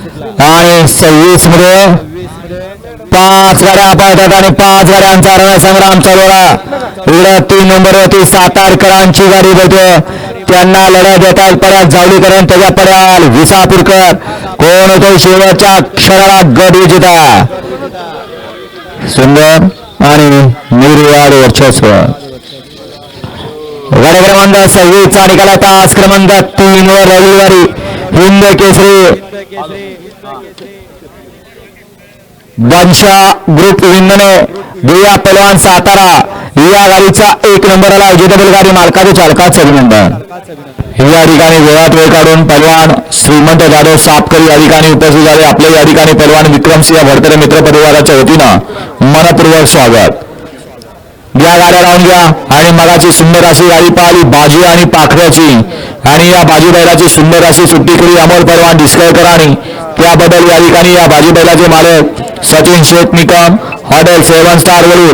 आणि सव्वीसमध्ये. पाच गाड्या पळतात आणि पाच गाड्यांचा रणसंग्राम चालवला. इकडे तीन नंबरवरती सातारकरांची गाडी बघतो त्यांना लढा देतात पड्यात जावलीकरण त्याच्या पड्याल विसापूरकर. कोण होतो शेवटच्या क्षणाला गड विजेता? सुंदर आणि निर्वाड वर्चस्व. गड क्रमांक सव्वीसचा निकाला तास क्रमांक तीन वर रविवारी हिंद केसरी. वंशा ग्रुप विंदने दुया पलवान सातारा. या गाडीचा एक नंबर आला. विजेतेबल गाडी मालकाचे चालकाचे अभिनंदन या ठिकाणी वेळात वेळ काढून पलवान श्रीमंत जाधव सापकरी या ठिकाणी उपस्थित झाले. आपले या ठिकाणी पलवान विक्रमसिंह भरतरे मित्र परिवाराच्या वतीनं मनपूर्वक स्वागत. या गाड्या लावून घ्या. आणि मगाची सुंदर अशी गाडी पाहिली. बाजी आणि पाखऱ्याची. आणि या बाजी बैलाची सुंदर अशी सुट्टी केली अमोल परवान डिस्कळकर आणि त्याबद्दल या ठिकाणी या बाजी बैलाचे मालक Sachin Shaikh Nikam hotel seven star वरून